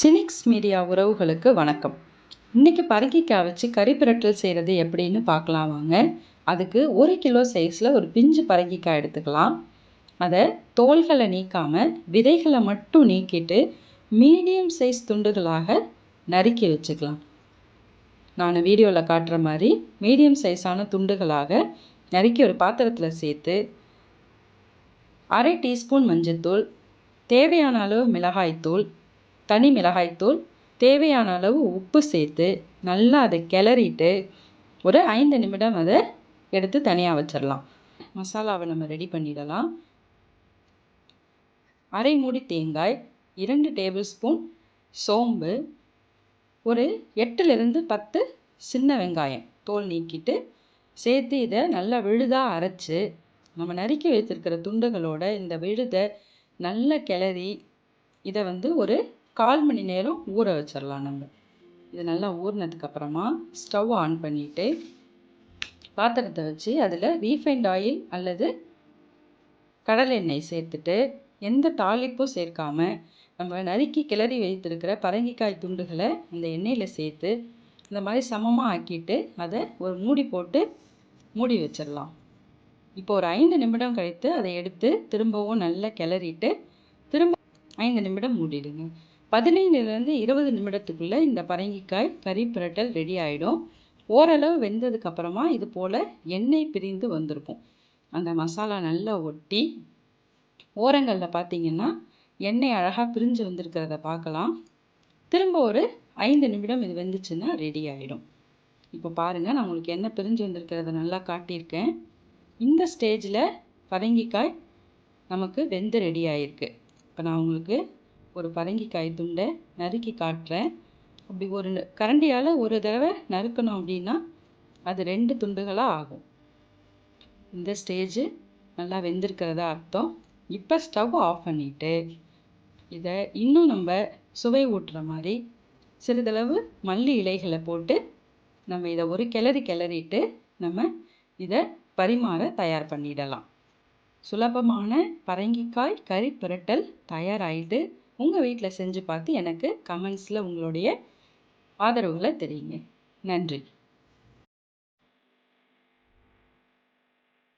சினிக்ஸ் media உறவுகளுக்கு வணக்கம். இன்றைக்கி பரங்கிக்காய் வச்சு கறி பிரட்டல் செய்கிறது எப்படின்னு பார்க்கலாம் வாங்க. அதுக்கு ஒரு கிலோ சைஸில் ஒரு பிஞ்சு பரங்கிக்காய் எடுத்துக்கலாம். அதை தோள்களை நீக்காமல் விதைகளை மட்டும் நீக்கிட்டு மீடியம் சைஸ் துண்டுகளாக நறுக்கி வச்சுக்கலாம். நான் வீடியோவில் காட்டுற மாதிரி மீடியம் சைஸான துண்டுகளாக நறுக்கி ஒரு பாத்திரத்தில் சேர்த்து அரை டீஸ்பூன் மஞ்சத்தூள் தேவையான அளவு மிளகாய்த்தூள் தனி மிளகாய்த்தூள் தேவையான அளவு உப்பு சேர்த்து நல்லா அதை கிளறிட்டு ஒரு ஐந்து நிமிடம் அதை எடுத்து தனியாக வச்சிடலாம். மசாலாவை நம்ம ரெடி பண்ணிடலாம். அரை மூடி தேங்காய் இரண்டு டேபிள் ஸ்பூன் சோம்பு ஒரு எட்டுலேருந்து பத்து சின்ன வெங்காயம் தோல் நீக்கிட்டு சேர்த்து இதை நல்லா விழுதாக அரைச்சி நம்ம நறுக்கி வைத்திருக்கிற துண்டுகளோட இந்த விழுதை நல்லா கிளறி இதை வந்து ஒரு கால் மணி நேரம் ஊற வச்சிடலாம் நம்ம. இது நல்லா ஊறினதுக்கப்புறமா ஸ்டவ் ஆன் பண்ணிவிட்டு பாத்திரத்தை வச்சு அதில் ரீஃபைண்ட் ஆயில் அல்லது கடலை எண்ணெய் சேர்த்துட்டு எந்த தாளிப்பும் சேர்க்காம நம்ம நறுக்கி கிளறி வைத்திருக்கிற பரங்கிக்காய் துண்டுகளை இந்த எண்ணெயில் சேர்த்து இந்த மாதிரி சமமாக ஆக்கிட்டு அதை ஒரு மூடி போட்டு மூடி வச்சிடலாம் இப்போ ஒரு ஐந்து நிமிடம் கழித்து அதை எடுத்து திரும்பவும் நல்லா கிளறிட்டு திரும்ப ஐந்து நிமிடம் மூடிடுங்க. பதினைந்துலேருந்து இருபது நிமிடத்துக்குள்ளே இந்த பரங்கிக்காய் கறி பிரட்டல் ரெடி ஆகிடும் ஓரளவு வெந்ததுக்கப்புறமா இது போல் எண்ணெய் பிரிந்து வந்திருக்கும். அந்த மசாலா நல்லா ஒட்டி ஓரங்களில் பார்த்தீங்கன்னா எண்ணெய் அழகாக பிரிஞ்சு வந்திருக்கிறத பார்க்கலாம் திரும்ப ஒரு ஐந்து நிமிடம் இது வெந்துச்சுன்னா ரெடி ஆகிடும் இப்போ பாருங்கள் நான் உங்களுக்கு எண்ணெய் பிரிஞ்சு வந்திருக்கிறத நல்லா காட்டியிருக்கேன். இந்த ஸ்டேஜில் பரங்கிக்காய் நமக்கு வெந்து ரெடி ஆகிருக்கு இப்போ நான் உங்களுக்கு ஒரு பரங்கிக்காய் துண்டை நறுக்கி காட்டுறேன். அப்படி ஒரு கரண்டியால் ஒரு தடவை நறுக்கணும் அப்படின்னா அது ரெண்டு துண்டுகளாக ஆகும். இந்த ஸ்டேஜு நல்லா வெந்திருக்கிறதா அர்த்தம். இப்போ ஸ்டவ் ஆஃப் பண்ணிவிட்டு இதை இன்னும் நம்ம சுவை ஊட்டுற மாதிரி சிறிதளவு மல்லி இலைகளை போட்டு நம்ம இதை ஒரு கிளறி கிளறிட்டு நம்ம இதை பரிமாற தயார் பண்ணிடலாம். சுலபமான பரங்கிக்காய் கறி புரட்டல் தயாராகிட்டு உங்கள் வீட்டில் செஞ்சு பார்த்து எனக்கு கமெண்ட்ஸில் உங்களுடைய ஆதரவுகளை தெரியுங்க நன்றி.